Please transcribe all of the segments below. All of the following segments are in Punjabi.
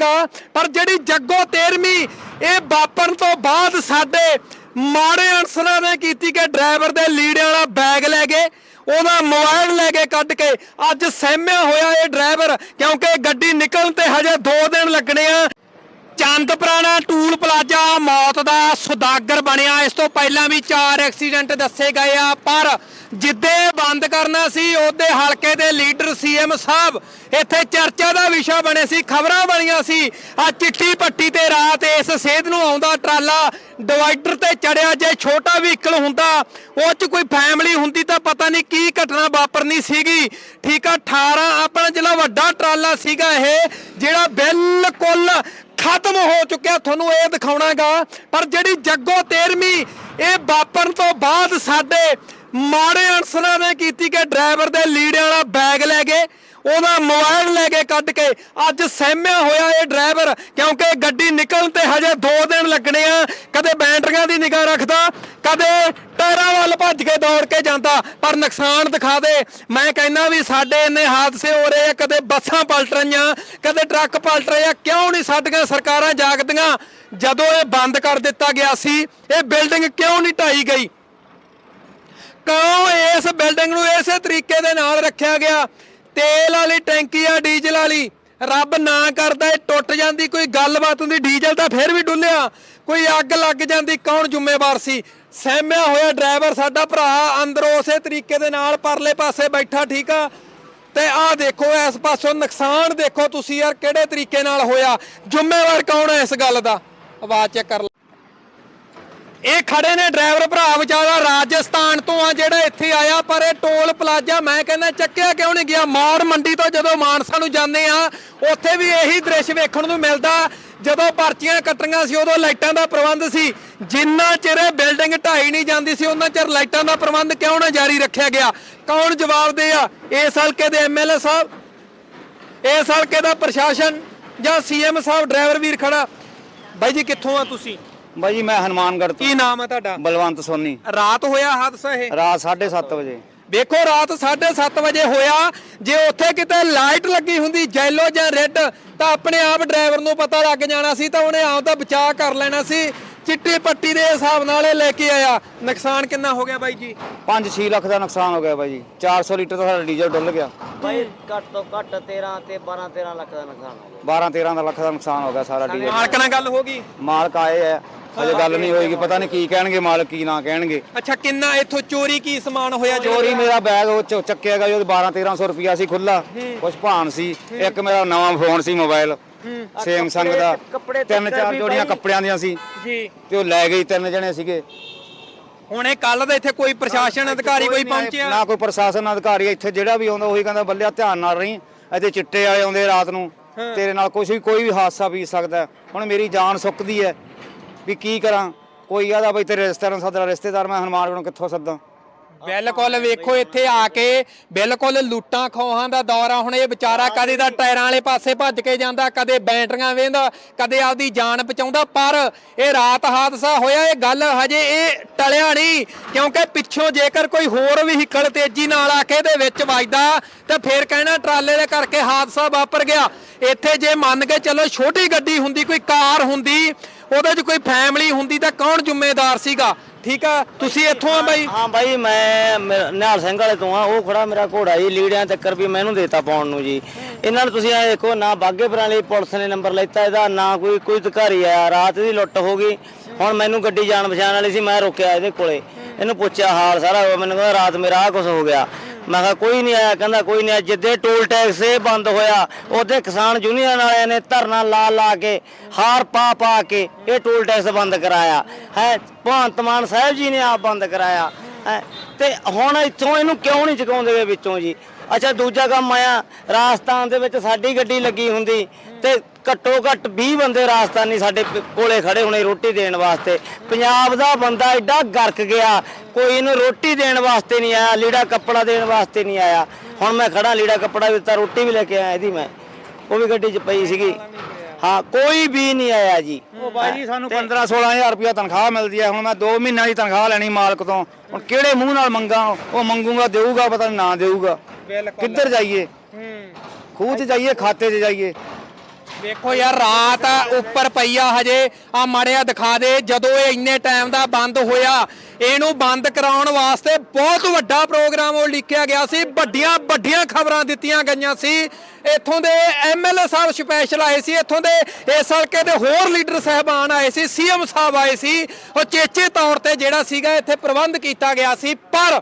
ਗਾ ਪਰ ਜਿਹੜੀ ਜੱਗੋ 13ਵੀਂ ਇਹ ਵਾਪਰਨ ਤੋਂ ਬਾਅਦ ਸਾਡੇ ਮਾੜੇ ਅਨਸਰਾਂ ਨੇ ਕੀਤੀ ਕਿ ਡਰਾਈਵਰ ਦੇ ਲੀੜੇ ਵਾਲਾ ਬੈਗ ਲੈ ਗਏ, ਉਹਦਾ ਮੋਬਾਈਲ ਲੈ ਕੇ ਕੱਢ ਕੇ ਅੱਜ ਸਹਿਮਿਆ ਹੋਇਆ ਇਹ ਡਰਾਈਵਰ, ਕਿਉਂਕਿ ਗੱਡੀ ਨਿਕਲਣ ਤੇ ਹਜੇ 2 ਦਿਨ ਲੱਗਣੇ ਆ। ਚੰਦ ਪੁਰਾਣਾ ਟੂਲ ਪਲਾਜ਼ਾ ਮੌਤ ਦਾ ਸੁਦਾਗਰ ਬਣਿਆ। ਇਸ ਤੋਂ ਪਹਿਲਾਂ ਵੀ ਚਾਰ ਐਕਸੀਡੈਂਟ ਦੱਸੇ ਗਏ ਆ, ਪਰ ਜਿੱਦੇ ਬੰਦ ਕਰਨਾ ਸੀ, ਉਹਦੇ ਹਲਕੇ ਦੇ ਲੀਡਰ ਸੀਐਮ ਸਾਹਿਬ। ਇੱਥੇ ਚਰਚਾ ਦਾ ਵਿਸ਼ਾ ਬਣੇ ਸੀ, ਖਬਰਾਂ ਬਣੀਆਂ ਸੀ। ਆ ਚਿੱਟੀ ਪੱਟੀ ਤੇ ਰਾਤ ਇਸ ਸੇਧ ਨੂੰ ਆਉਂਦਾ ਟਰਾਲਾ, ਡਿਵਾਈਡਰ ਤੇ ਚੜਿਆ, ਜੇ ਛੋਟਾ ਵਹੀਕਲ ਹੁੰਦਾ, ਉਹ ਚ ਕੋਈ ਫੈਮਿਲੀ ਹੁੰਦੀ ਤਾਂ ਪਤਾ ਨਹੀਂ ਕੀ ਘਟਨਾ ਵਾਪਰਨੀ ਸੀਗੀ। ਠੀਕ ਆ 18 ਆਪਣਾ ਜਿਹੜਾ ਵੱਡਾ ਟਰਾਲਾ ਸੀਗਾ ਇਹ, ਜਿਹੜਾ ਬਿਲਕੁਲ ਖਤਮ ਹੋ ਚੁੱਕਿਆ, ਤੁਹਾਨੂੰ ਇਹ ਦਿਖਾਉਣਾਗਾ। ਪਰ ਜਿਹੜੀ ਜੱਗੋ 13ਵੀਂ ਇਹ ਵਾਪਰਨ ਤੋਂ ਬਾਅਦ ਸਾਡੇ ਮਾੜੇ ਅਨਸਰਾਂ ਨੇ ਕੀਤੀ ਕਿ ਡਰਾਈਵਰ ਦੇ ਲੀੜੇ ਵਾਲਾ ਬੈਗ ਲੈ ਗਏ, ਉਹਦਾ ਮੋਬਾਈਲ ਲੈ ਕੇ ਕੱਢ ਕੇ। ਅੱਜ ਸਹਿਮਿਆ ਹੋਇਆ ਇਹ ਡਰਾਈਵਰ, ਕਿਉਂਕਿ ਗੱਡੀ ਨਿਕਲਣ ਤੇ ਹਜੇ 2 ਦਿਨ ਲੱਗਣੇ ਆ, ਕਦੇ ਬੈਟਰੀਆਂ ਦੀ ਨਿਗਾਹ ਰੱਖਦਾ ਕਦੇ ਟਾਇਰਾਂ ਵੱਲ ਭੱਜ ਕੇ ਦੌੜ ਕੇ ਜਾਂਦਾ, ਪਰ ਨੁਕਸਾਨ ਦਿਖਾ ਦੇ। ਮੈਂ ਕਹਿੰਦਾ ਵੀ ਸਾਡੇ ਇੰਨੇ ਹਾਦਸੇ ਹੋ ਰਹੇ ਆ, ਕਦੇ ਬੱਸਾਂ ਪਲਟ ਰਹੀਆਂ, ਕਦੇ ਟਰੱਕ ਪਲਟ ਰਹੇ ਆ, ਕਿਉਂ ਨਹੀਂ ਸਾਡੀਆਂ ਸਰਕਾਰਾਂ ਜਾਗਦੀਆਂ? ਜਦੋਂ ਇਹ ਬੰਦ ਕਰ ਦਿੱਤਾ ਗਿਆ ਸੀ, ਇਹ ਬਿਲਡਿੰਗ ਕਿਉਂ ਨਹੀਂ ਢਾਈ ਗਈ? ਕਿਉਂ ਇਸ ਬਿਲਡਿੰਗ ਨੂੰ ਇਸੇ ਤਰੀਕੇ ਦੇ ਨਾਲ ਰੱਖਿਆ ਗਿਆ? ਤੇਲ ਵਾਲੀ ਟੈਂਕੀ ਆ, ਡੀਜ਼ਲ ਵਾਲੀ। ਰੱਬ ਨਾ ਕਰਦਾ ਇਹ ਟੁੱਟ ਜਾਂਦੀ, ਕੋਈ ਗੱਲਬਾਤ ਹੁੰਦੀ, ਡੀਜ਼ਲ ਤਾਂ ਫਿਰ ਵੀ ਡੁੱਲਿਆ। ਕੋਈ ਅੱਗ ਲੱਗ ਜਾਂਦੀ, ਕੌਣ ਜ਼ਿੰਮੇਵਾਰ ਸੀ? ਸਹਿਮਿਆ ਹੋਇਆ ਡਰਾਈਵਰ ਸਾਡਾ ਭਰਾ, ਅੰਦਰੋਂ ਉਸੇ ਤਰੀਕੇ ਦੇ ਨਾਲ ਪਰਲੇ ਪਾਸੇ ਬੈਠਾ, ਠੀਕ ਆ? ਤੇ ਆਹ ਦੇਖੋ, ਇਸ ਪਾਸੋਂ ਨੁਕਸਾਨ ਦੇਖੋ ਤੁਸੀਂ ਯਾਰ, ਕਿਹੜੇ ਤਰੀਕੇ ਨਾਲ ਹੋਇਆ? ਜ਼ਿੰਮੇਵਾਰ ਕੌਣ ਹੈ ਇਸ ਗੱਲ ਦਾ? ਆਵਾਜ਼ ਚੈੱਕ ਕਰ ਲਓ। ਇਹ ਖੜੇ ਨੇ ਡਰਾਈਵਰ ਭਰਾ ਵਿਚਾਰਾ ਰਾਜਸਥਾਨ ਤੋਂ ਆ, ਜਿਹੜਾ ਇੱਥੇ ਆਇਆ, ਪਰ ਇਹ ਪਲਾਜ਼ਾ ਮੈਂ ਕਹਿੰਦਾ ਚੱਕਿਆ ਕਿਉਂ ਨਹੀਂ ਗਿਆ? ਮੌੜ ਮੰਡੀ ਤੋਂ ਜਦੋਂ ਮਾਨਸਾ ਨੂੰ ਜਾਂਦੇ ਆ ਉੱਥੇ ਵੀ ਇਹੀ ਦ੍ਰਿਸ਼ ਵੇਖਣ ਨੂੰ ਮਿਲਦਾ। ਜਦੋਂ ਪਰਚੀਆਂ ਕੱਟੀਆਂ ਸੀ ਉਦੋਂ ਲਾਈਟਾਂ ਦਾ ਪ੍ਰਬੰਧ ਸੀ। ਜਿੰਨਾ ਚਿਰ ਇਹ ਬਿਲਡਿੰਗ ਢਾਈ ਨਹੀਂ ਜਾਂਦੀ ਸੀ ਉਹਨਾਂ ਚਿਰ ਲਾਈਟਾਂ ਦਾ ਪ੍ਰਬੰਧ ਕਿਉਂ ਨਾ ਜਾਰੀ ਰੱਖਿਆ ਗਿਆ? ਕੌਣ ਜਵਾਬ ਦੇ ਆ? ਇਸ ਹਲਕੇ ਦੇ ਐਮਐਲਏ ਸਾਹਿਬ ਇਸ ਹਲਕੇ ਦਾ ਪ੍ਰਸ਼ਾਸਨ ਜਾਂ ਸੀਐਮ ਸਾਹਿਬ ਡਰਾਈਵਰ ਵੀਰ ਖੜਾ? ਬਾਈ ਜੀ ਕਿੱਥੋਂ ਆ ਤੁਸੀਂ? ਬਾਈ ਜੀ ਮੈਂ ਹਨੂਮਾਨਗੜ੍ਹ ਤੋਂ। ਕੀ ਨਾਮ ਹੈ ਤੁਹਾਡਾ? ਬਲਵੰਤ ਸੋਨੀ। ਰਾਤ ਹੋਇਆ ਹਾਦਸਾ ਇਹ? ਰਾਤ 7:30 ਵਜੇ। ਵੇਖੋ ਰਾਤ 7:30 ਵਜੇ ਹੋਇਆ। ਜੇ ਉੱਥੇ ਕਿਤੇ ਲਾਈਟ ਲੱਗੀ ਹੁੰਦੀ ਜੈਲੋ ਜਾਂ ਰੈੱਡ ਤਾਂ ਆਪਣੇ ਆਪ ਡਰਾਈਵਰ ਨੂੰ ਪਤਾ ਲੱਗ ਜਾਣਾ ਸੀ ਤਾਂ ਉਹਨੇ ਆਪ ਦਾ ਬਚਾਅ ਕਰ ਲੈਣਾ ਸੀ। ਚਿੱਟੀ ਪੱਟੀ ਦੇ ਹਿਸਾਬ ਨਾਲ ਇਹ ਲੈ ਕੇ ਆਇਆ। ਨੁਕਸਾਨ ਕਿੰਨਾ ਹੋ ਗਿਆ ਬਾਈ ਜੀ? 5-6 ਲੱਖ ਦਾ ਨੁਕਸਾਨ ਹੋ ਗਿਆ ਬਾਈ ਜੀ। 400 ਲੀਟਰ ਦਾ ਸਾਡਾ ਡੀਜ਼ਲ ਡੁੱਲ ਗਿਆ। ਭਾਈ ਘੱਟ ਤੋਂ ਘੱਟ 13 ਤੇ 12 13 ਲੱਖ ਦਾ ਨੁਕਸਾਨ ਹੋ ਗਿਆ। 12-13 ਦਾ ਲੱਖ ਦਾ ਨੁਕਸਾਨ ਹੋ ਗਿਆ ਸਾਰਾ ਡੀਜ਼ਲ ਮਾਲਕ ਨਾਲ ਗੱਲ ਹੋ ਗਈ? ਮਾਲਕ ਆਏ ਐ ਹਜੇ ਗੱਲ ਨਹੀਂ ਹੋਏਗੀ ਪਤਾ ਨਹੀਂ ਕੀ ਕਹਿਣਗੇ ਮਾਲਕ ਕੀ ਨਾ ਕਹਿਣਗੇ। ਅੱਛਾ ਕਿੰਨਾ ਇੱਥੋਂ ਚੋਰੀ ਕੀ ਸਮਾਨ ਹੋਇਆ ਜਿਹੜਾ- ਚੋਰੀ ਮੇਰਾ ਬੈਗ ਉਹ ਚ ਚੱਕਿਆ ਗਿਆ ਜੋ 12-1300 ਰੁਪਿਆ ਸੀ ਖੁੱਲਾ ਕੁਝ ਭਾਨ ਸੀ ਇੱਕ ਮੇਰਾ ਨਵਾਂ ਫੋਨ ਸੀ ਮੋਬਾਈਲ। ਸੈਮਸੰਗ ਦਾ। ਕੱਪੜੇ ਤਿੰਨ ਚਾਰ ਜੋੜੀਆਂ ਕੱਪੜਿਆਂ ਦੀਆਂ ਸੀ। ਜੀ। ਤੇ ਉਹ ਲੈ ਗਈ ਤਿੰਨ ਜਣੇ ਸੀਗੇ। ਹੁਣ ਇਹ ਕੱਲ ਦਾ ਇੱਥੇ ਕੋਈ ਪ੍ਰਸ਼ਾਸਨ ਅਧਿਕਾਰੀ ਕੋਈ ਨਹੀਂ ਆਏ, ਪਹੁੰਚਿਆ? ਨਾ ਕੋਈ ਪ੍ਰਸ਼ਾਸਨ ਅਧਿਕਾਰੀ ਇੱਥੇ ਜਿਹੜਾ ਵੀ ਆਉਂਦਾ ਉਹੀ ਕਹਿੰਦਾ ਬੱਲਿਆ ਧਿਆਨ ਨਾਲ ਰਹੀਂ। ਇੱਥੇ ਚਿੱਟੇ ਵਾਲੇ ਆਉਂਦੇ ਰਾਤ ਨੂੰ। ਤੇਰੇ ਨਾਲ ਕੁਝ ਵੀ ਕੋਈ ਵੀ ਹਾਦਸਾ ਵੀ ਸਕਦਾ। ਹੈ। ਹੁਣ ਮੇਰੀ ਜਾਨ ਸੁੱਕਦੀ ਹੈ। ਵੀ ਕੀ ਕਰਾਂ? ਕੋਈ ਆਦਾ ਬਈ ਤੇਰੇ ਰਿਸ਼ਤੇਦਾਰ ਨੂੰ ਸੱਦਣਾ ਰਿਸ਼ਤੇਦਾਰ ਮੈਂ ਹਨੂਮਾਨਗੜ੍ਹ ਨੂੰ ਕਿੱਥੋਂ ਸੱਦਾਂ? ਬਿਲਕੁਲ ਵੇਖੋ ਇੱਥੇ ਆ ਕੇ ਬਿਲਕੁਲ ਲੁੱਟਾਂ ਖੋਹਾਂ ਦਾ ਦੌਰ ਆ ਹੁਣ ਇਹ ਵਿਚਾਰਾ ਕਦੇ ਦਾ ਟਾਇਰਾਂ ਵਾਲੇ ਪਾਸੇ ਭੱਜ ਕੇ ਜਾਂਦਾ, ਕਦੇ ਬੈਟਰੀਆਂ ਵੇਂਦਾ, ਕਦੇ ਆਪਦੀ ਜਾਨ ਬਚਾਉਂਦਾ, ਪਰ ਇਹ ਰਾਤ ਹਾਦਸਾ ਹੋਇਆ, ਇਹ ਗੱਲ ਹਜੇ ਇਹ ਟਲਿਆ ਨਹੀਂ, ਕਿਉਂਕਿ ਪਿੱਛੋਂ ਜੇਕਰ ਕੋਈ ਹੋਰ ਵਹੀਕਲ ਤੇਜ਼ੀ ਨਾਲ ਆ ਕੇ ਇਹਦੇ ਵਿੱਚ ਵੱਜਦਾ, ਤਾਂ ਫੇਰ ਕਹਿਣਾ ਟਰਾਲੇ ਦੇ ਕਰਕੇ ਹਾਦਸਾ ਵਾਪਰ ਗਿਆ। ਇੱਥੇ ਜੇ ਮੰਨ ਕੇ ਚੱਲੋ ਛੋਟੀ ਗੱਡੀ ਹੁੰਦੀ, ਕੋਈ ਕਾਰ ਹੁੰਦੀ ਉਹਦੇ 'ਚ ਕੋਈ ਫੈਮਿਲੀ ਹੁੰਦੀ ਤਾਂ ਕੌਣ ਜ਼ਿੰਮੇਦਾਰ ਸੀਗਾ? ਠੀਕ ਆ? ਤੁਸੀਂ ਇੱਥੋਂ ਆ ਬਾਈ? ਹਾਂ ਭਾਈ ਮੈਂ ਮੇਰਾ- ਨਿਹਾਲ ਸਿੰਘ ਵਾਲੇ ਤੋਂ ਆ। ਉਹ ਖੜਾ ਮੇਰਾ ਘੋੜਾ ਜੀ ਲੀੜਿਆਂ ਚੱਕਰ ਵੀ ਮੈਨੂੰ ਦੇਤਾ ਪਾਉਣ ਨੂੰ ਜੀ। ਇਹਨਾਂ ਨੂੰ ਤੁਸੀਂ ਇਹ ਦੇਖੋ ਨਾ ਬਾਗੇ ਲਈ ਪੁਲਿਸ ਨੇ ਨੰਬਰ ਲੈਤਾ ਇਹਦਾ ਨਾ ਕੋਈ ਕੋਈ ਅਧਿਕਾਰੀ ਆਇਆ। ਰਾਤ ਦੀ ਲੁੱਟ ਹੋ ਗਈ। ਹੁਣ ਮੈਨੂੰ ਗੱਡੀ ਜਾਣ ਪਛਾਣ ਵਾਲੀ ਸੀ ਮੈਂ ਰੁਕਿਆ ਇਹਦੇ ਕੋਲੇ। ਇਹਨੂੰ ਪੁੱਛਿਆ ਹਾਲ ਸਾਰਾ ਮੈਨੂੰ ਕਹਿੰਦਾ ਰਾਤ ਮੇਰਾ ਆ ਕੁਝ ਹੋ ਗਿਆ। ਮੈਂ ਕਿਹਾ ਕੋਈ ਨਹੀਂ ਆਇਆ, ਕਹਿੰਦਾ ਕੋਈ ਨਹੀਂ ਆਇਆ। ਜਿੱਦੇ ਟੋਲ ਟੈਕਸ ਇਹ ਬੰਦ ਹੋਇਆ, ਉਹਦੇ ਕਿਸਾਨ ਯੂਨੀਅਨ ਵਾਲਿਆਂ ਨੇ ਧਰਨਾ ਲਾ ਲਾ ਕੇ ਹਾਰ ਪਾ ਪਾ ਕੇ ਇਹ ਟੋਲ ਟੈਕਸ ਬੰਦ ਕਰਾਇਆ। ਹੈ, ਭਗਵੰਤ ਮਾਨ ਸਾਹਿਬ ਜੀ ਨੇ ਆਪ ਬੰਦ ਕਰਾਇਆ। ਹੈ, ਤੇ ਹੁਣ ਇੱਥੋਂ ਇਹਨੂੰ ਕਿਉਂ ਨਹੀਂ ਚੁਕਾਉਂਦੇ ਵਿੱਚੋਂ ਜੀ? ਅੱਛਾ, ਦੂਜਾ ਕੰਮ ਆਇਆ, ਰਾਜਸਥਾਨ ਦੇ ਵਿੱਚ ਸਾਡੀ ਗੱਡੀ ਲੱਗੀ ਹੁੰਦੀ ਤੇ ਘੱਟੋ ਘੱਟ 20 ਬੰਦੇ ਰਾਜਸਥਾਨੀ ਸਾਡੇ ਪ- ਕੋਲੇ ਖੜੇ ਹੋਣੇ ਰੋਟੀ ਦੇਣ ਵਾਸਤੇ। ਪੰਜਾਬ ਦਾ ਬੰਦਾ ਐਡਾ ਗਰਕ ਗਿਆ ਕੋਈ ਇਹਨੂੰ ਰੋਟੀ ਦੇਣ ਵਾਸਤੇ ਨਹੀਂ ਆਇਆ ਲੀੜਾ ਕੱਪੜਾ ਦੇਣ ਵਾਸਤੇ ਨਹੀਂ ਆਇਆ। ਹੁਣ ਮੈਂ ਖੜਾ ਲੀੜਾ ਕੱਪੜਾ ਵੀ ਦਿੱਤਾ ਰੋਟੀ ਵੀ ਲੈ ਕੇ ਆਇਆ ਇਹਦੀ ਮੈਂ। ਉਹ ਵੀ ਗੱਡੀ 'ਚ ਪਈ ਸੀਗੀ। ਹਾਂ ਕੋਈ ਵੀ ਨਹੀਂ ਆਇਆ ਜੀ। ਉਹ ਬਾਈ ਜੀ ਸਾਨੂੰ 15 16000 ਰੁਪਇਆ ਤਨਖਾਹ ਮਿਲਦੀ ਹੈ। ਹੁਣ ਮੈਂ 2 ਮਹੀਨਿਆਂ ਦੀ ਤਨਖਾਹ ਲੈਣੀ ਮਾਲਕ ਤੋਂ। ਹੁਣ ਕਿਹੜੇ ਮੂੰਹ ਨਾਲ ਮੰਗਾ? ਉਹ ਮੰਗੂਗਾ ਦੇਊਗਾ ਪਤਾ ਨਹੀਂ ਨਾ ਦੇਊਗਾ। ਕਿੱਧਰ ਜਾਈਏ? ਖੂਹ 'ਚ ਜਾਈਏ ਖਾਤੇ 'ਚ ਜਾਈਏ? ਵੇਖੋ ਯਾਰ ਰਾਤ ਆ, ਉੱਪਰ ਪਈਆ ਹਜੇ ਆ ਮੜਿਆ ਦਿਖਾ ਦੇ ਜਦੋਂ ਇਹ ਇੰਨੇ ਟਾਈਮ ਦਾ ਬੰਦ ਹੋਇਆ ਇਹਨੂੰ ਬੰਦ ਕਰਾਉਣ ਵਾਸਤੇ ਬਹੁਤ ਵੱਡਾ ਪ੍ਰੋਗਰਾਮ ਉਹ ਲਿਖਿਆ ਗਿਆ ਸੀ। ਵੱਡੀਆਂ ਵੱਡੀਆਂ ਖਬਰਾਂ ਦਿੱਤੀਆਂ ਗਈਆਂ ਸੀ। ਇੱਥੋਂ ਦੇ ਐਮਐਲਏ ਸਾਹਿਬ ਸਪੈਸ਼ਲ ਆਏ ਸੀ। ਇੱਥੋਂ ਦੇ ਇਸ ਹਲਕੇ ਦੇ ਹੋਰ ਲੀਡਰ ਸਹਿਬਾਨ ਆਏ ਸੀ। ਸੀਐਮ ਸਾਹਿਬ ਆਏ ਸੀ। ਉਹ ਚੇਚੇ ਤੌਰ ਤੇ ਜਿਹੜਾ ਸੀਗਾ ਇੱਥੇ ਪ੍ਰਬੰਧ ਕੀਤਾ ਗਿਆ ਸੀ। ਪਰ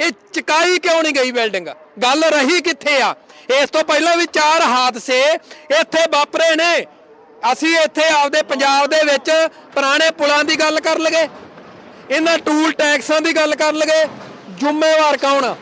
ਇਹ ਚਕਾਈ ਕਿਉਂ ਨਹੀਂ ਗਈ ਬਿਲਡਿੰਗ ਗੱਲ ਰਹੀ ਕਿੱਥੇ ਆ? ਇਸ ਤੋਂ ਪਹਿਲਾਂ ਵੀ ਚਾਰ ਹਾਦਸੇ ਇੱਥੇ ਵਾਪਰੇ ਨੇ। ਅਸੀਂ ਇੱਥੇ ਆਪਦੇ ਪੰਜਾਬ ਦੇ ਵਿੱਚ ਪੁਰਾਣੇ ਪੁਲਾਂ ਦੀ ਗੱਲ ਕਰ ਲਗੇ ਇਹਨਾਂ ਟੂਲ ਟੈਕਸਾਂ ਦੀ ਗੱਲ ਕਰ ਲਗੇ ਜ਼ਿੰਮੇਵਾਰ ਕੌਣ ਆ?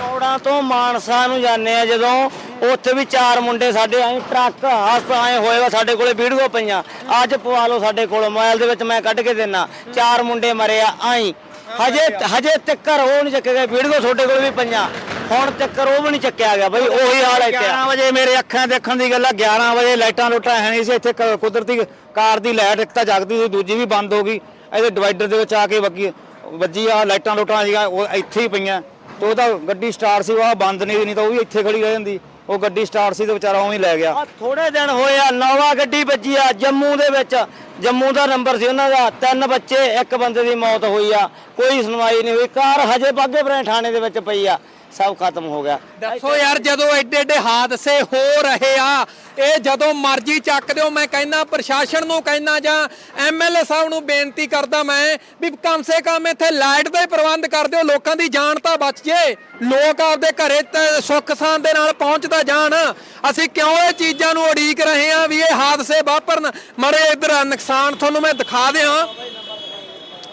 ਮੌੜਾਂ ਤੋਂ ਮਾਨਸਾ ਨੂੰ ਜਾਂਦੇ ਆ। ਜਦੋਂ ਉੱਥੇ ਵੀ ਚਾਰ ਮੁੰਡੇ ਸਾਡੇ ਆਏ, ਟਰੱਕ ਹਸਪਤਾਲ ਆਏ ਹੋਏ ਵਾ ਸਾਡੇ ਕੋਲੇ ਵੀਡੀਓ ਪਈਆਂ। ਅੱਜ ਪਵਾ ਲਓ ਸਾਡੇ ਕੋਲ, ਮੋਬਾਈਲ ਦੇ ਵਿੱਚ ਮੈਂ ਕੱਢ ਕੇ ਦੇਣਾ ਚਾਰ ਮੁੰਡੇ ਮਰੇ ਆ, ਆਈ। ਹਜੇ ਹਜੇ ਤੱਕਰ ਉਹ ਨਹੀਂ ਚੱਕੇ ਗਏ, ਵੀਡੀਓ ਤੁਹਾਡੇ ਕੋਲ ਵੀ ਪਈਆਂ। ਹੁਣ ਚੱਕਰ ਉਹ ਵੀ ਨਹੀਂ ਚੱਕਿਆ ਗਿਆ ਬਈ, ਉਹੀ ਹਾਲ ਹੈ 11 ਵਜੇ ਮੇਰੇ ਅੱਖਾਂ ਦੇਖਣ ਦੀ ਗੱਲ ਆ 11 ਵਜੇ ਲਾਈਟਾਂ ਲੁੱਟਾਂ ਹੈ ਨਹੀਂ ਸੀ, ਇੱਥੇ ਕ- ਕੁਦਰਤੀ ਕਾਰ ਦੀ ਲਾਈਟ ਇੱਕ ਤਾਂ ਜਗਦੀ ਸੀ, ਦੂਜੀ ਵੀ ਬੰਦ ਹੋ ਗਈ। ਇਹਦੇ ਡਿਵਾਈਡਰ ਦੇ ਵਿੱਚ ਆ ਕੇ ਵੱਗੀ, ਵੱਜੀ ਆ, ਲਾਈਟਾਂ ਲੁੱਟਾਂ ਸੀਗਾ, ਉਹ ਇੱਥੇ ਹੀ ਪਈਆਂ। ਤੇ ਉਹਦਾ ਗੱਡੀ ਸਟਾਰਟ ਸੀ, ਉਹ ਬੰਦ ਨਹੀਂ ਨਹੀਂ ਤਾਂ ਉਹ ਵੀ ਇੱਥੇ ਖੜੀ ਰਹਿ ਜਾਂਦੀ। ਉਹ ਗੱਡੀ ਸਟਾਰਟ ਸੀ ਤੇ ਵਿਚਾਰਾ ਉਵੇਂ ਹੀ ਲੈ ਗਿਆ। ਆ ਥੋੜੇ ਦਿਨ ਹੋਏ ਆ ਨੌਵਾ ਗੱਡੀ ਵੱਜੀ ਆ ਜੰਮੂ ਦੇ ਵਿੱਚ। ਜੰਮੂ ਦਾ ਨੰਬਰ ਸੀ ਉਹਨਾਂ ਦਾ ਤਿੰਨ ਬੱਚੇ ਇੱਕ ਬੰਦੇ ਦੀ ਮੌਤ ਹੋਈ ਆ ਕੋਈ ਸੁਣਵਾਈ ਨਹੀਂ ਹੋਈ। ਕਾਰ ਹਜੇ ਬਾਗੇ ਬਰੇ ਥਾਣੇ ਦੇ ਵਿੱਚ ਪਈ ਆ ਸਭ ਖਤਮ ਹੋ ਗਿਆ। ਦੱਸੋ ਯਾਰ ਜਦੋਂ ਐਡੇ ਐਡੇ ਹਾਦਸੇ ਹੋ ਰਹੇ ਆ ਇਹ ਜਦੋਂ ਮਰਜ਼ੀ ਚੱਕ ਦਿਓ, ਮੈਂ ਕਹਿੰਦਾ ਪ੍ਰਸ਼ਾਸਨ ਨੂੰ ਕਹਿੰਦਾ ਜਾਂ ਐਮਐਲਏ ਸਾਹਿਬ ਨੂੰ ਬੇਨਤੀ ਕਰਦਾ ਮੈਂ ਵੀ ਕਮ ਸੇ ਕਮ ਇੱਥੇ ਲਾਈਟ ਦਾ ਪ੍ਰਬੰਧ ਕਰ ਦਿਓ, ਲੋਕਾਂ ਦੀ ਜਾਨ ਤਾਂ ਬਚ ਜੇ। ਲੋਕ ਆਪਦੇ ਘਰੇ ਸੁੱਖ ਸਾਨ ਦੇ ਨਾਲ ਪਹੁੰਚਦਾ ਜਾਣ। ਅਸੀਂ ਕਿਉਂ ਇਹ ਚੀਜ਼ਾਂ ਨੂੰ ਉਡੀਕ ਰਹੇ ਆ ਵੀ ਇਹ ਹਾਦਸੇ ਵਾਪਰਨ? ਮਰੇ ਇਧਰ ਨੁਕਸਾਨ ਤੁਹਾਨੂੰ ਮੈਂ ਦਿਖਾ ਦਿਆਂ।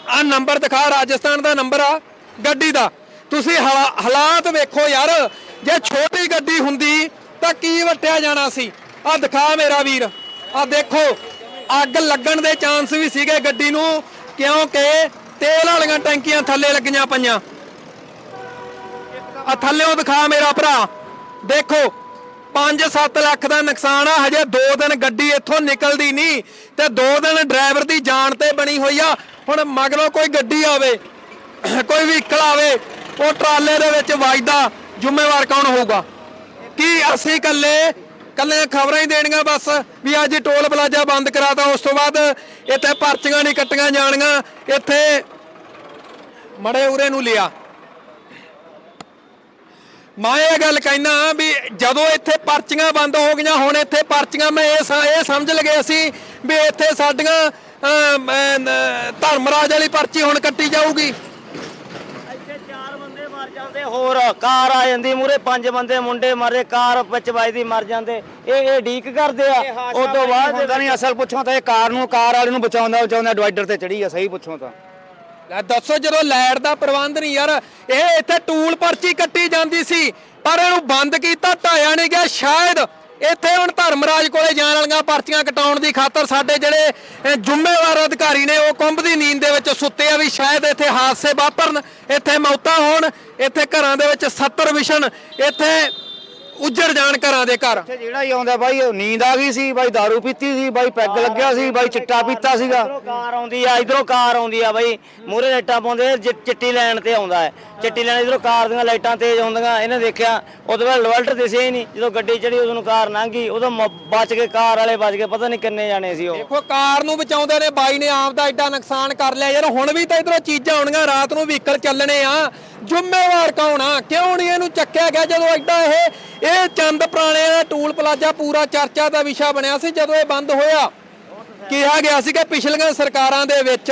ਆ ਨੰਬਰ ਦਿਖਾ, ਰਾਜਸਥਾਨ ਦਾ ਨੰਬਰ ਆ, ਗੱਡੀ ਦਾ। ਤੁਸੀਂ ਹਾਲਾ- ਹਾਲਾਤ ਵੇਖੋ ਯਾਰ, ਜੇ ਛੋਟੀ ਗੱਡੀ ਹੁੰਦੀ ਤਾਂ ਕੀ ਵਟਿਆ ਜਾਣਾ ਸੀ? ਆ ਦਿਖਾ ਮੇਰਾ ਵੀਰ। ਆ ਦੇਖੋ, ਅੱਗ ਲੱਗਣ ਦੇ ਚਾਂਸ ਵੀ ਸੀਗੇ ਗੱਡੀ ਨੂੰ, ਕਿਉਂਕਿ ਤੇਲ ਵਾਲੀਆਂ ਟੈਂਕੀਆਂ ਥੱਲੇ ਲੱਗੀਆਂ ਪਈਆਂ। ਆ ਥੱਲੇੋਂ ਦਿਖਾ ਮੇਰਾ ਭਰਾ। ਦੇਖੋ 5-7 ਲੱਖ ਦਾ ਨੁਕਸਾਨ ਆ, ਹਜੇ 2 ਦਿਨ ਗੱਡੀ ਇੱਥੋਂ ਨਿਕਲਦੀ ਨਹੀਂ ਤੇ 2 ਦਿਨ ਡਰਾਈਵਰ ਦੀ ਜਾਨ ਤੇ ਬਣੀ ਹੋਈ ਆ। ਹੁਣ ਮਗਰੋਂ ਕੋਈ ਗੱਡੀ ਆਵੇ, ਕੋਈ ਵਹੀਕਲ ਆਵੇ, ਉਹ ਟਰਾਲੇ ਦੇ ਵਿੱਚ ਵੱਜਦਾ, ਜ਼ਿੰਮੇਵਾਰ ਕੌਣ ਹੋਊਗਾ? ਕੀ ਅਸੀਂ ਇਕੱਲੇ ਕੱਲੇ ਖਬਰਾਂ ਹੀ ਦੇਣੀਆਂ ਬਸ, ਵੀ ਅੱਜ ਟੋਲ ਪਲਾਜ਼ਾ ਬੰਦ ਕਰਾਤਾ, ਉਸ ਤੋਂ ਬਾਅਦ ਇੱਥੇ ਪਰਚੀਆਂ ਨਹੀਂ ਕੱਟੀਆਂ ਜਾਣੀਆਂ, ਇੱਥੇ ਮੜੇ ਉਰੇ ਨੂੰ ਲਿਆ। ਮੈਂ ਇਹ ਗੱਲ ਕਹਿਣਾ ਵੀ ਜਦੋਂ ਇੱਥੇ ਪਰਚੀਆਂ ਬੰਦ ਹੋ ਗਈਆਂ, ਹੁਣ ਇੱਥੇ ਪਰਚੀਆਂ ਮੈਂ ਇਹ ਇਹ ਸਮਝ ਲਗੇ ਅਸੀਂ ਵੀ ਇੱਥੇ ਸਾਡੀਆਂ ਧਰਮ ਰਾਜ ਵਾਲੀ ਪਰਚੀ ਹੁਣ ਕੱਟੀ ਜਾਊਗੀ ਇੱਥੇ ਚਾਰ ਬੰਦੇ ਮਰ ਜਾਂਦੇ ਹੋਰ ਕਾਰ ਆ ਜਾਂਦੀ ਮੂਰੇ ਪੰਜ ਬੰਦੇ ਮੁੰਡੇ ਮਰੇ ਕਾਰ ਵਿੱਚ ਵੱਜਦੀ ਮਰ ਜਾਂਦੇ। ਇਹ ਇਹ ਢੀਕ ਕਰਦੇ ਆ। ਉਸ ਤੋਂ ਬਾਅਦ ਹੁੰਦਾ ਨਹੀਂ ਅਸਲ ਪੁੱਛੋ ਤਾਂ ਇਹ ਕਾਰ ਨੂੰ ਕਾਰ ਵਾਲੇ ਨੂੰ ਬਚਾਉਂਦਾ ਬਚਾਉਂਦਾ ਡਿਵਾਈਡਰ ਤੇ ਚੜੀ ਆ ਸਹੀ ਪੁੱਛੋ ਤਾਂ। ਲੈ ਦੱਸੋ ਜਦੋਂ ਲਾਈਟ ਦਾ ਪ੍ਰਬੰਧ ਨਹੀਂ ਯਾਰ ਇਹ ਇੱਥੇ ਟੂਲ ਪਰਚੀ ਕੱਟੀ ਜਾਂਦੀ ਸੀ ਪਰ ਇਹਨੂੰ ਬੰਦ ਕੀਤਾ ਢਾਇਆ ਨਹੀਂ ਗਿਆ ਸ਼ਾਇਦ ਇੱਥੇ ਹੁਣ ਧਰਮਰਾਜ ਕੋਲੇ ਜਾਣ ਵਾਲੀਆਂ ਪਰਚੀਆਂ ਕਟਾਉਣ ਦੀ ਖਾਤਰ ਸਾਡੇ ਜਿਹੜੇ ਅਹ, ਜ਼ਿੰਮੇਵਾਰ ਅਧਿਕਾਰੀ ਨੇ ਉਹ ਕੁੰਭ ਦੀ ਨੀਂਦ ਦੇ ਵਿੱਚ ਸੁੱਤੇ ਆ ਵੀ ਸ਼ਾਇਦ ਇੱਥੇ ਹਾਦਸੇ ਵਾਪਰਨ ਇੱਥੇ ਮੌਤਾਂ ਹੋਣ ਇੱਥੇ ਘਰਾਂ ਦੇ ਵਿੱਚ 70 ਵਿਸ਼ਨ ਇੱਥੇ ਉੱਜੜ ਜਾਣ ਘਰਾਂ ਦੇ ਘਰ। ਇੱਥੇ ਜਿਹੜਾ ਹੀ ਆਉਂਦਾ ਬਾਈ ਉਹ ਨੀਂਦ ਆ ਗਈ ਸੀ ਬਾਈ दारू ਪੀਤੀ ਸੀ ਬਾਈ ਪੈਗ ਲੱਗਿਆ ਸੀ ਬਾਈ ਚਿੱਟਾ ਪੀਤਾ ਸੀਗਾ। ਕਾਰ ਆਉਂਦੀ ਆ ਇਧਰੋਂ ਕਾਰ ਆਉਂਦੀ ਆ ਬਾਈ। ਮੂਰੇ ਲਾਈਟਾਂ ਪਾਉਂਦੇ ਚਿੱਟੀ ਲਾਈਨ ਤੇ ਆਉਂਦਾ ਹੈ। ਚਿੱਟੀ ਲਾਈਨ ਇਧਰੋਂ ਕਾਰ ਦੀਆਂ ਲਾਈਟਾਂ ਤੇਜ਼ ਹੁੰਦੀਆਂ ਇਹਨੇ ਦੇਖਿਆ ਉਦੋਂ ਬਾਅਦ ਲਵਲਟ ਦਿਸਿਆ ਹੀ ਨਹੀਂ। ਜਦੋਂ ਗੱਡੀ ਚੜੀ ਉਦੋਂ ਨੂੰ ਕਾਰ ਲੰਘ ਗਈ ਉਦੋਂ ਮ- ਬਚ ਕੇ ਕਾਰ ਵਾਲੇ ਬਚ ਗਏ ਪਤਾ ਨਹੀਂ ਕਿੰਨੇ ਜਾਣੇ ਸੀ ਉਹ। ਦੇਖੋ ਕਾਰ ਨੂੰ ਬਚਾਉਂਦੇ ਨੇ ਬਾਈ ਨੇ ਆਪ ਦਾ ਐਡਾ ਨੁਕਸਾਨ ਕਰ ਲਿਆ ਯਾਰ ਹੁਣ ਵੀ ਤਾਂ ਇਧਰੋਂ ਚੀਜ਼ਾਂ ਆਉਣੀਆਂ ਰਾਤ ਨੂੰ ਵਹੀਕਲ ਚੱਲਣੇ ਆ। ਜ਼ਿੰਮੇਵਾਰ ਕੌਣ ਆ? ਕਿਉਂ ਨਹੀਂ ਇਹਨੂੰ ਚੱਕਿਆ ਗਿਆ ਜਦੋਂ ਐਡਾ ਇਹ ਇਹ ਚੰਦ ਪੁਰਾਣੇ ਦਾ ਟੂਲ ਪਲਾਜ਼ਾ ਪੂਰਾ ਚਰਚਾ ਦਾ ਵਿਸ਼ਾ ਬਣਿਆ ਸੀ ਜਦੋਂ ਇਹ ਬੰਦ ਹੋਇਆ। ਕਿਹਾ ਗਿਆ ਸੀ ਕਿ ਪਿਛਲੀਆਂ ਸਰਕਾਰਾਂ ਦੇ ਵਿੱਚ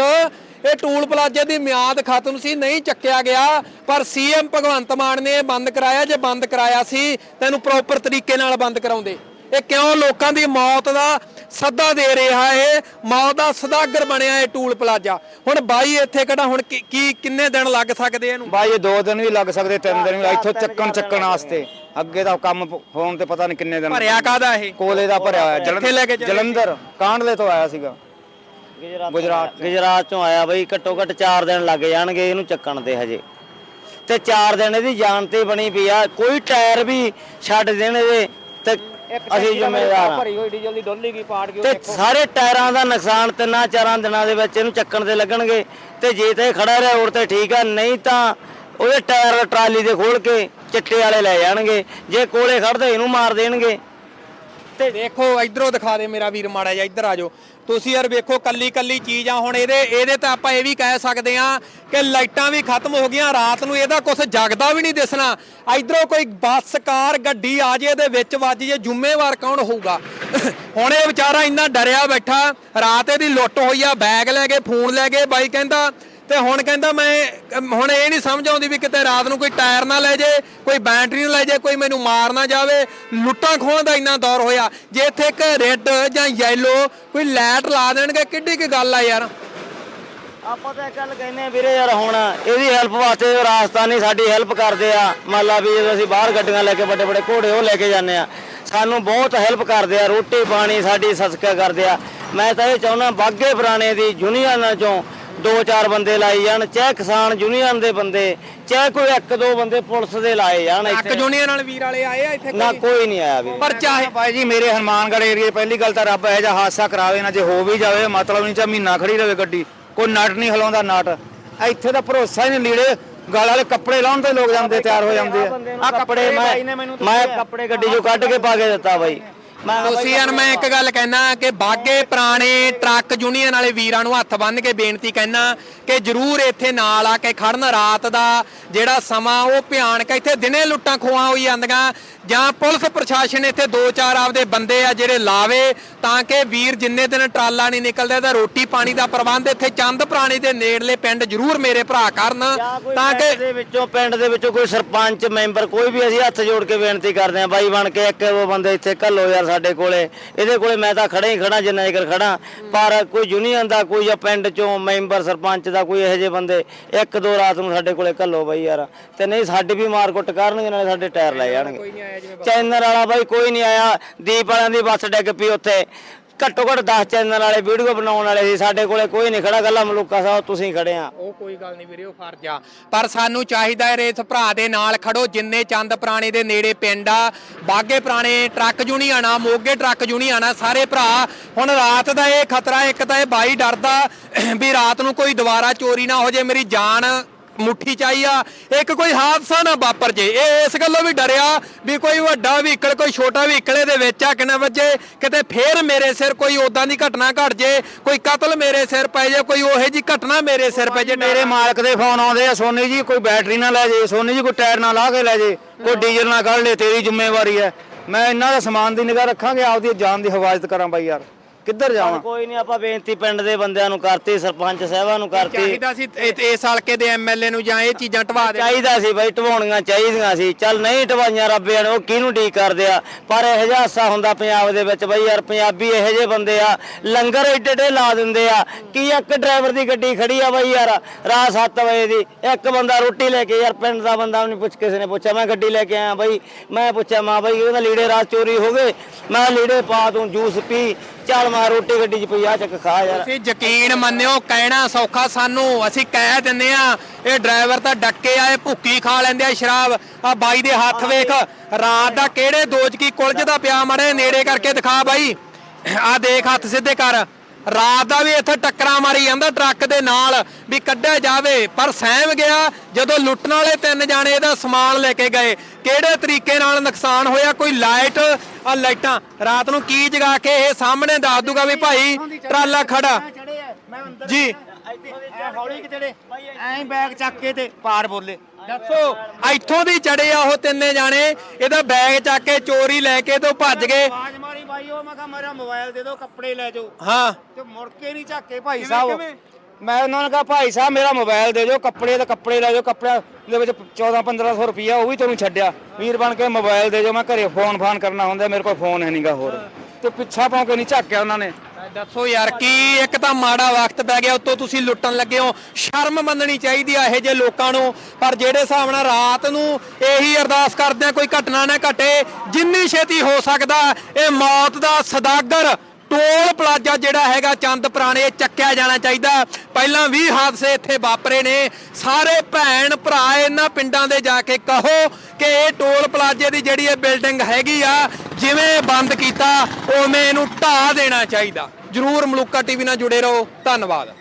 ਇਹ ਟੂਲ ਪਲਾਜ਼ੇ ਦੀ ਮਿਆਦ ਖਤਮ ਸੀ, ਨਹੀਂ ਚੱਕਿਆ ਗਿਆ, ਪਰ ਸੀਐਮ ਭਗਵੰਤ ਮਾਨ ਨੇ ਇਹ ਬੰਦ ਕਰਾਇਆ। ਜੇ ਬੰਦ ਕਰਾਇਆ ਸੀ ਤੈਨੂੰ ਪ੍ਰੋਪਰ ਤਰੀਕੇ ਨਾਲ ਬੰਦ ਕਰਾਉਂਦੇ। ਇਹ ਕਿਉਂ ਲੋਕਾਂ ਦੀ ਮੌਤ ਦਾ ਸੱਦਾ ਦੇ ਰਿਹਾ ਹੈ ਮੌਤ ਦਾ ਸਦਾਗਰ ਬਣਿਆ ਇਹ ਟੂਲ ਪਲਾਜ਼ਾ। ਹੁਣ ਬਾਈ ਇੱਥੇ ਕਿਹੜਾ ਹੁਣ ਕੀ- ਕੀ ਕਿੰਨੇ ਦਿਨ ਲੱਗ ਸਕਦੇ ਇਹਨੂੰ? ਬਾਈ ਇਹ ਦੋ ਦਿਨ ਵੀ ਲੱਗ ਸਕਦੇ ਤਿੰਨ ਦਿਨ ਵੀ ਇੱਥੋਂ ਚੱਕਣ ਚੱਕਣ ਵਾਸਤੇ। ਅੱਗੇ ਦਾ ਕੰਮ ਪ- ਹੋਣ ਤੇ ਪਤਾ ਨਹੀਂ ਕਿੰਨੇ ਦਿਨ ਭਰਿਆ ਕਾਦਾ ਇਹ? ਕੋਲੇ ਦਾ ਭਰਿਆ ਹੋਇਆ। ਕਿੱਥੇ ਲੈ ਕੇ ਜਲੰਧਰ ਚੱਲੇ? ਜਲੰਧਰ ਕਾਂਡਲੇ ਤੋਂ ਆਇਆ ਸੀਗਾ। ਗੁਜਰਾਤ ਗੁਜਰਾਤ ਚੋਂ ਆਇਆ ਬਈ ਘੱਟੋ ਘੱਟ 4 ਦਿਨ ਲੱਗ ਜਾਣਗੇ ਇਹਨੂੰ ਚੱਕਣ ਤੇ ਹਜੇ। ਤੇ 4 ਦਿਨ ਇਹਦੀ ਜਾਨ ਤੇ ਬਣੀ ਪਈ ਆ। ਕੋਈ ਟਾਇਰ ਵੀ ਛੱਡ ਦੇਣ ਇਹਦੇ। ਤੇ ਅਸੀਂ ਜ਼ਿੰਮੇਵਾਰ ਆ ਭਰੀ ਹੋਈ ਡੀਜ਼ਲ ਦੀ ਡੋਲੀ ਕੀ ਪਾੜ ਗਈ ਤੇ ਸਾਰੇ ਟਾਇਰਾਂ ਦਾ ਨੁਕਸਾਨ ਤਿੰਨਾਂ ਚਾਰਾਂ ਦਿਨਾਂ ਦੇ ਵਿੱਚ ਇਹਨੂੰ ਚੱਕਣ ਤੇ ਲੱਗਣਗੇ। ਤੇ ਜੇ ਤੇ ਖੜਾ ਰਿਹਾ ਹੋਰ ਤੇ ਠੀਕ ਆ ਨਹੀਂ ਤਾਂ ਉਹਦੇ ਟਾਇਰ ਟਰਾਲੀ ਦੇ ਖੋਲ ਕੇ ਚਿੱਟੇ ਵਾਲੇ ਲੈ ਜਾਣਗੇ। ਜੇ ਕੋਲੇ ਖੜਦੇ ਇਹਨੂੰ ਮਾਰ ਦੇਣਗੇ। ਤੇ ਦੇਖੋ ਇਧਰੋਂ ਦਿਖਾ ਦੇ ਮੇਰਾ ਵੀਰ ਮਾੜਾ ਜਿਹਾ ਇੱਧਰ ਆ ਜਾਓ। ਤੁਸੀਂ ਯਾਰ ਵੇਖੋ ਕੱਲੀ ਕੱਲੀ ਚੀਜ਼ ਆ, ਹੁਣ ਇਹਦੇ ਇਹਦੇ ਤਾਂ ਆਪਾਂ ਇਹ ਵੀ ਕਹਿ ਸਕਦੇ ਆ ਕਿ ਲਾਈਟਾਂ ਵੀ ਖਤਮ ਹੋ ਗਈਆਂ, ਰਾਤ ਨੂੰ ਇਹਦਾ ਕੁਝ ਜਗਦਾ ਵੀ ਨਹੀਂ ਦਿਸਣਾ। ਇਧਰੋਂ ਕੋਈ ਬੱਸ, ਕਾਰ, ਗੱਡੀ ਆ ਜੇ ਇਹਦੇ ਵਿੱਚ ਵੱਜ ਜੇ, ਜ਼ਿੰਮੇਵਾਰ ਕੌਣ ਹੋਊਗਾ? ਹੁਣ ਇਹ ਵਿਚਾਰਾ ਇੰਨਾ ਡਰਿਆ ਬੈਠਾ, ਰਾਤ ਇਹਦੀ ਲੁੱਟ ਹੋਈ ਆ, ਬੈਗ ਲੈ ਕੇ, ਫੋਨ ਲੈ ਕੇ, ਬਾਈ ਕਹਿੰਦਾ ਤੇ ਹੁਣ ਕਹਿੰਦਾ ਮੈਂ, ਹੁਣ ਇਹ ਨਹੀਂ ਸਮਝ ਆਉਂਦੀ ਵੀ ਕਿਤੇ ਰਾਤ ਨੂੰ ਕੋਈ ਟਾਇਰ ਨਾ ਲੈ ਜੇ ਕੋਈ ਬੈਟਰੀ ਨਾ ਲੈ ਜੇ ਕੋਈ ਮੈਨੂੰ ਮਾਰ ਨਾ ਜਾਵੇ। ਲੁੱਟਾਂ ਖੋਹਣ ਦਾ ਇੰਨਾ ਦੌਰ ਹੋਇਆ। ਜੇ ਇੱਥੇ ਇੱਕ ਰੈੱਡ ਜਾਂ ਯੈਲੋ ਕੋਈ ਲਾਈਟ ਲਾ ਦੇਣਗੇ, ਕਿੱਡੀ ਕੀ ਗੱਲ ਆ ਯਾਰ। ਆਪਾਂ ਤਾਂ ਇੱਕ ਗੱਲ ਕਹਿੰਦੇ ਆ ਵੀਰੇ ਯਾਰ, ਹੁਣ ਇਹਦੀ ਹੈਲਪ ਵਾਸਤੇ ਉਹ ਰਾਜਸਥਾਨੀ ਸਾਡੀ ਹੈਲਪ ਕਰਦੇ ਆ। ਮੰਨ ਲਾ ਵੀ ਜਦੋਂ ਅਸੀਂ ਬਾਹਰ ਗੱਡੀਆਂ ਲੈ ਕੇ ਵੱਡੇ ਵੱਡੇ ਘੋੜੇ ਉਹ ਲੈ ਕੇ ਜਾਂਦੇ ਆ। ਸਾਨੂੰ ਬਹੁਤ ਹੈਲਪ ਕਰਦੇ ਆ, ਰੋਟੀ ਪਾਣੀ ਸਾਡੀ ਸਸਕਾ ਕਰਦੇ ਆ। ਮੈਂ ਤਾਂ ਇਹ ਚਾਹੁੰਦਾ ਬਾਗੇ ਪੁਰਾਣੇ ਦੀ ਯੂਨੀਅਨਾਂ ਚੋਂ ਦੋ ਚਾਰ ਬੰਦੇ ਲਾਈ ਜਾਣ ਚਾਹੇ ਕਿਸਾਨ ਯੂਨੀਅਨ ਦੇ ਬੰਦੇ ਚਾਹੇ ਕੋਈ ਇੱਕ ਦੋ ਬੰਦੇ ਪੁਲਿਸ ਦੇ ਲਾਏ ਜਾਣ ਇੱਕ ਇੱਥੇ। ਨਾਲ ਵੀਰ ਵਾਲੇ ਆਏ ਆ ਇੱਥੇ ਨਾ ਕੋਈ? ਕੋਈ ਨਹੀਂ ਆਇਆ ਵੀਰੇ ਪਰ ਚਾਹੇ ਭਾਈ ਜੀ ਮੇਰੇ ਹਨੂਮਾਨਗੜ੍ਹ ਏਰੀਏ ਪਹਿਲੀ ਗੱਲ ਤਾਂ ਰੱਬ ਇਹ ਜਿਹਾ ਹਾਦਸਾ ਕਰਾਵੇ ਨਾ ਜੇ ਹੋ ਵੀ ਜਾਵੇ ਮਤਲਬ ਨਹੀਂ ਚਾ ਮਹੀਨਾ ਖੜੀ ਰਵੇ ਗੱਡੀ। ਕੋਈ ਨਟ ਨਹੀਂ ਹਿਲਾਉਂਦਾ ਨਟ। ਇੱਥੇ ਤਾਂ ਭਰੋਸਾ ਹੀ ਨਹੀਂ ਲੀੜੇ ਗਲ ਵਾਲੇ ਕੱਪੜੇ ਲਾਉਣ ਤੇ ਲੋਕ ਜਾਂਦੇ ਤਿਆਰ ਹੋ ਜਾਂਦੇ ਆ। ਆ ਕੱਪੜੇ ਮੈਂ ਮੈਂ ਕੱਪੜੇ ਗੱਡੀ ਚੋਂ ਕੱਢ ਕੇ ਪਾ ਕੇ ਦਿੱਤਾ ਬਾਈ। ਤੁਸੀਂ ਯਾਰ ਮੈਂ ਇੱਕ ਗੱਲ ਕਹਿਣਾ ਕਿ ਬਾਗੇ ਪੁਰਾਣੇ ਟਰੱਕ ਯੂਨੀਅਨ ਵਾਲੇ ਵੀਰਾਂ ਨੂੰ ਹੱਥ ਬੰਨ੍ਹ ਕੇ ਬੇਨਤੀ ਕਹਿਣਾ ਕਿ ਜਰੂਰ ਇੱਥੇ ਨਾਲ ਆ ਕੇ ਖੜਨ। ਰਾਤ ਦਾ ਜਿਹੜਾ ਸਮਾਂ ਉਹ ਭਿਆਨਕ ਆ। ਇੱਥੇ ਦਿਨੇ ਲੁੱਟਾਂ ਖੋਹਾਂ ਹੋਈ ਜਾਂਦੀਆਂ। ਜਾਂ ਪੁਲਿਸ ਪ੍ਰਸ਼ਾਸਨ ਇੱਥੇ ਦੋ ਚਾਰ ਆਪਦੇ ਬੰਦੇ ਆ ਜਿਹੜੇ ਲਾਵੇ ਤਾਂ ਕਿ ਵੀਰ ਜਿੰਨੇ ਦਿਨ ਟਰਾਲਾ ਨਹੀਂ ਨਿਕਲਦਾ ਤਾਂ ਰੋਟੀ ਪਾਣੀ ਦਾ ਪ੍ਰਬੰਧ ਇੱਥੇ ਚੰਦ ਪੁਰਾਣੀ ਦੇ ਨੇੜਲੇ ਪਿੰਡ ਜਰੂਰ ਮੇਰੇ ਭਰਾ ਕਰਨ ਤਾਂ ਕਿ ਦੇ ਵਿੱਚੋਂ ਪਿੰਡ ਦੇ ਵਿੱਚੋਂ ਕੋਈ ਸਰਪੰਚ ਮੈਂਬਰ ਕੋਈ ਵੀ ਅਸੀਂ ਹੱਥ ਜੋੜ ਕੇ ਬੇਨਤੀ ਕਰਦੇ ਹਾਂ। ਬਾਈ ਬਣ ਕੇ ਇੱਕ ਉਹ ਬੰਦੇ ਇੱਥੇ ਘੱਲੋ ਯਾਰ ਸਾਡੇ ਕੋਲੇ। ਇਹਦੇ ਕੋਲੇ ਮੈਂ ਤਾਂ ਖੜਾ ਹੀ ਖੜਾ ਜਿੰਨਾ ਚਿਰ ਖੜਾ ਪਰ ਕੋਈ ਯੂਨੀਅਨ ਦਾ ਕੋਈ ਜਾਂ ਪਿੰਡ ਚੋਂ ਮੈਂਬਰ ਸਰਪੰਚ ਦਾ ਕੋਈ ਇਹੋ ਜਿਹੇ ਬੰਦੇ ਇੱਕ ਦੋ ਰਾਤ ਨੂੰ ਸਾਡੇ ਕੋਲੇ ਘੱਲੋ ਬਾਈ ਯਾਰ। ਤੇ ਨਹੀਂ ਸਾਡੀ ਵੀ ਮਾਰ ਕੁੱਟ ਕਰਨਗੇ ਨਾਲੇ ਸਾਡੇ ਟਾਇਰ ਲੈ ਜਾਣਗੇ। ਚੈਨਲ ਵਾਲਾ ਬਾਈ ਕੋਈ ਨਹੀਂ ਆਇਆ। ਦੀਪ ਵਾਲਿਆਂ ਦੀ ਬੱਸ ਡਿੱਗ ਪਈ ਉੱਥੇ। ਘੱਟੋ ਘੱਟ 10 ਚੈਨਲ ਵਾਲੇ, ਵੀਡੀਓ ਬਣਾਉਣ ਵਾਲੇ ਸੀ, ਸਾਡੇ ਕੋਲੇ ਕੋਈ ਨਹੀਂ ਖੜਾ ਗੱਲਾਂ ਮਲੂਕਾ ਸਾਹਿਬ, ਤੁਸੀਂ ਖੜੇ ਆ। ਉਹ ਕੋਈ ਗੱਲ ਨਹੀਂ ਵੀਰੇ, ਉਹ ਫਰਜ਼ ਆ। ਪਰ ਸਾਨੂੰ ਚਾਹੀਦਾ ਹੈ ਇਸ ਭਰਾ ਦੇ ਨਾਲ ਖੜੋ, ਜਿੰਨੇ ਚੰਦ ਪੁਰਾਣੇ ਦੇ ਨੇੜੇ ਪਿੰਡ ਆ, ਬਾਗੇ ਪੁਰਾਣੇ ਟਰੱਕ ਯੂਨੀਅਨ ਆ ਮੋਗੇ ਟਰੱਕ ਯੂਨੀਅਨ ਆ ਸਾਰੇ ਭਰਾ, ਹੁਣ ਰਾਤ ਦਾ ਇਹ ਖਤਰਾ, ਇੱਕ ਤਾਂ ਇਹ ਬਾਈ ਡਰਦਾ ਵੀ ਰਾਤ ਨੂੰ ਕੋਈ ਦੁਬਾਰਾ ਚੋਰੀ ਨਾ ਹੋ ਜੇ ਮੇਰੀ ਜਾਨ ਮੁੱਠੀ ਚਾਈ ਆ। ਇੱਕ ਕੋਈ ਹਾਦਸਾ ਨਾ ਵਾਪਰ ਜੇ। ਇਹ ਇਸ ਗੱਲੋਂ ਵੀ ਡਰਿਆ ਵੀ ਕੋਈ ਵੱਡਾ ਵਹੀਕਲ ਕੋਈ ਛੋਟਾ ਵਹੀਕਲ ਇਹਦੇ ਵਿੱਚ ਆ ਕਿਨੇ ਵੱਜੇ। ਕਿਤੇ ਫੇਰ ਮੇਰੇ ਸਿਰ ਕੋਈ ਉਦਾਂ ਦੀ ਘਟਨਾ ਘਟ ਜੇ ਕੋਈ ਕਤਲ ਮੇਰੇ ਸਿਰ ਪੈ ਜੇ ਕੋਈ ਉਹੇ ਜੀ ਘਟਨਾ ਮੇਰੇ ਸਿਰ ਪੈ ਜੇ ਮੇਰੇ ਮਾਲਕ ਦੇ ਫੋਨ ਆਉਂਦੇ ਆ ਸੋਨੀ ਜੀ ਕੋਈ ਬੈਟਰੀ ਨਾ ਲੈ ਜੇ ਸੋਨੀ ਜੀ ਕੋਈ ਟਾਇਰ ਨਾ ਲਾ ਕੇ ਲੈ ਜੇ ਕੋਈ ਡੀਜ਼ਲ ਨਾ ਕੱਢ ਲੈ ਤੇਰੀ ਜ਼ਿੰਮੇਵਾਰੀ ਹੈ। ਮੈਂ ਇਹਨਾਂ ਦਾ ਸਮਾਨ ਦੀ ਨਿਗਾਹ ਰੱਖਾਂਗੇ ਆਪਦੀ ਜਾਨ ਦੀ ਹਿਫਾਜ਼ਤ ਕਰਾਂ ਬਾਈ ਯਾਰ। ਕਿੱਧਰ ਜਾਵਾਂ? ਕੋਈ ਨਹੀਂ ਆਪਾਂ ਬੇਨਤੀ ਪਿੰਡ ਦੇ ਬੰਦਿਆਂ ਨੂੰ ਕਰਤੀ ਸਰਪੰਚ ਸਾਹਿਬਾਂ ਨੂੰ ਕਰਤੀ। ਚਾਹੀਦਾ ਸੀ ਇਹ- ਇਸ ਹਲਕੇ ਦੇ ਐਮਐਲਏ ਨੂੰ ਜਾਂ ਇਹ ਚੀਜ਼ਾਂ ਢਵਾ ਦੇ ਚਾਹੀਦਾ ਸੀ ਬਈ ਢਵਾਉਣੀਆਂ ਚਾਹੀਦੀਆਂ ਸੀ। ਚੱਲ ਨਹੀਂ ਢਵਾਈਆਂ ਰੱਬੇ ਨੇ ਉਹ ਕਿਹਨੂੰ ਢੀਕ ਕਰਦੇ ਆ? ਪਰ ਇਹੋ ਜਿਹਾ ਹਾਸਾ ਹੁੰਦਾ ਪੰਜਾਬ ਦੇ ਵਿੱਚ ਬਈ ਯਾਰ ਪੰਜਾਬੀ ਇਹੋ ਜਿਹੇ ਬੰਦੇ ਆ ਲੰਗਰ ਏਡੇ ਏਡੇ ਲਾ ਦਿੰਦੇ ਆ। ਕੀ ਇੱਕ ਡਰਾਈਵਰ ਦੀ ਗੱਡੀ ਖੜੀ ਆ ਬਈ ਯਾਰ ਰਾਤ 7 ਵਜੇ ਦੀ ਇੱਕ ਬੰਦਾ ਰੋਟੀ ਲੈ ਕੇ ਯਾਰ ਪਿੰਡ ਦਾ ਬੰਦਾ ਵੀ ਨਹੀਂ ਪੁੱਛ ਕਿਸੇ ਨੇ ਪੁੱਛਿਆ। ਮੈਂ ਗੱਡੀ ਲੈ ਕੇ ਆਇਆ ਬਈ ਮੈਂ ਪੁੱਛਿਆ ਮਾਂ ਬਈ ਉਹਦਾ ਲੀੜੇ ਰਾਤ ਚੋਰੀ ਹੋ ਗਏ। ਮੈਂ ਲੀੜੇ ਪਾ ਤੂੰ ਜੂਸ ਪੀ। ਚੱਲ ਮੈਂ ਰੋਟੀ ਗੱਡੀ 'ਚ ਪਈ ਆ ਚੱਕ ਖਾ ਯਾਰ। ਤੁਸੀਂ ਯਕੀਨ ਮੰਨਿਓ ਕਹਿਣਾ ਸੌਖਾ ਸਾਨੂੰ ਅਸੀਂ ਕਹਿ ਦਿੰਦੇ ਆ ਇਹ ਡਰਾਈਵਰ ਤਾਂ ਡੱਕੇ ਆ ਇਹ ਭੁੱਕੀ ਖਾ ਲੈਂਦੇ ਆ ਸ਼ਰਾਬ। ਆ ਬਾਈ ਦੇ ਹੱਥ ਵੇਖ ਰਾਤ ਦਾ ਕਿਹੜੇ ਦੋਜ ਕੀ ਕੁਲਝਦਾ ਪਿਆ ਮੜੇ ਨੇੜੇ ਕਰਕੇ ਦਿਖਾ ਬਾਈ। ਆ ਦੇਖ ਹੱਥ ਸਿੱਧੇ ਕਰ। ਰਾਤ ਦਾ ਵੀ ਇੱਥੇ ਟੱਕਰਾਂ ਮਾਰੀ ਜਾਂਦਾ ਟਰੱਕ ਦੇ ਨਾਲ ਵੀ ਕੱਢਿਆ ਜਾਵੇ ਪਰ ਸਹਿਮ ਗਿਆ ਜਦੋਂ ਲੁੱਟਣ ਵਾਲੇ ਤਿੰਨ ਜਾਣੇ ਇਹਦਾ ਸਮਾਨ ਲੈ ਕੇ ਗਏ। ਕਿਹੜੇ ਤਰੀਕੇ ਨਾਲ ਨੁਕਸਾਨ ਹੋਇਆ? ਕੋਈ ਲਾਈਟ ਆ ਲਾਈਟਾਂ। ਰਾਤ ਨੂੰ ਕੀ ਜਗਾ ਕੇ ਇਹ ਸਾਹਮਣੇ ਦੱਸ ਦੂਗਾ ਵੀ ਭਾਈ ਟਰਾਲਾ ਖੜਾ। ਜੀ। ਹੌਲੀ ਕਿ ਚੜੇ ਐਂ ਬੈਗ ਚੱਕ ਕੇ ਤੇ ਪਾਰ ਬੋਲੇ। ਦੱਸੋ। ਇੱਥੋਂ ਦੀ ਚੜੇ ਆ ਉਹ ਤਿੰਨੇ ਜਾਣੇ। ਇਹਦਾ ਬੈਗ ਚੱਕ ਕੇ ਚੋਰੀ ਲੈ ਕੇ ਤੋਂ ਭੱਜ ਗਏ। ਬਾਈ ਉਹ ਮੈਂ ਕਿਹਾ ਮੇਰਾ ਮੋਬਾਈਲ ਦੇ ਦਿਓ ਕੱਪੜੇ ਲੈ ਜਾਓ। ਹਾਂ। ਤੇ ਮੁੜ ਕੇ ਨਹੀਂ ਝਾਕੇ ਭਾਈ ਸਾਹਿਬ ਮੈਂ ਉਹਨਾਂ ਨੂੰ ਕਿਹਾ ਭਾਈ ਸਾਹਿਬ ਮੇਰਾ ਮੋਬਾਈਲ ਦੇ ਦਿਓ ਕੱਪੜੇ ਤੇ ਕੱਪੜੇ ਲੈ ਜਾਓ ਕੱਪੜਿਆਂ ਦੇ ਵਿੱਚ 14 1500 ਰੁਪਈਆ ਉਹ ਵੀ ਤੁਹਾਨੂੰ ਛੱਡਿਆ। ਵੀਰ ਬਣ ਕੇ ਮੋਬਾਈਲ ਦੇ ਜਾਓ ਮੈਂ ਘਰੇ ਫੋਨ ਫਾਨ ਕਰਨਾ ਹੁੰਦਾ ਮੇਰੇ ਕੋਲ ਫੋਨ ਹੈ ਨਹੀਂਗਾ ਹੋਰ। ਤੇ ਪਿੱਛਾ ਪਾਉ ਕੇ ਨਹੀਂ ਝਾਕਿਆ ਉਹਨਾਂ ਨੇ। ਦੱਸੋ ਯਾਰ ਕੀ ਇੱਕ ਤਾਂ ਮਾੜਾ ਵਕਤ ਪੈ ਗਿਆ ਉੱਤੋਂ ਤੁਸੀਂ ਲੁੱਟਣ ਲੱਗੇ ਹੋ। ਸ਼ਰਮ ਮੰਨਣੀ ਚਾਹੀਦੀ ਆ ਇਹੋ ਜਿਹੇ ਲੋਕਾਂ ਨੂੰ। ਪਰ ਜਿਹੜੇ ਹਿਸਾਬ ਨਾਲ ਰਾਤ ਨੂੰ ਇਹੀ ਅਰਦਾਸ ਕਰਦੇ ਆ, ਕੋਈ ਘਟਨਾ ਨਾ ਘਟੇ, ਜਿੰਨੀ ਛੇਤੀ ਹੋ ਸਕਦਾ ਇਹ ਮੌਤ ਦਾ ਸਦਾਗਰ ਟੋਲ ਪਲਾਜ਼ਾ ਜਿਹੜਾ ਹੈਗਾ ਚੰਦ ਪੁਰਾਣੇ ਚੱਕਿਆ ਜਾਣਾ ਚਾਹੀਦਾ। ਪਹਿਲਾਂ ਵੀ ਹਾਦਸੇ ਇੱਥੇ ਵਾਪਰੇ ਨੇ। ਸਾਰੇ ਭੈਣ ਭਰਾ ਇਹਨਾਂ ਪਿੰਡਾਂ ਦੇ ਜਾ ਕੇ ਕਹੋ ਕਿ ਇਹ ਟੋਲ ਪਲਾਜ਼ੇ ਦੀ ਜਿਹੜੀ ਇਹ ਬਿਲਡਿੰਗ ਹੈਗੀ ਆ, ਜਿਵੇਂ ਬੰਦ ਕੀਤਾ, ਉਵੇਂ ਇਹਨੂੰ ਢਾਹ ਦੇਣਾ ਚਾਹੀਦਾ। ਜਰੂਰ ਮਲੂਕਾ ਟੀਵੀ ਨਾਲ ਜੁੜੇ ਰਹੋ। ਧੰਨਵਾਦ।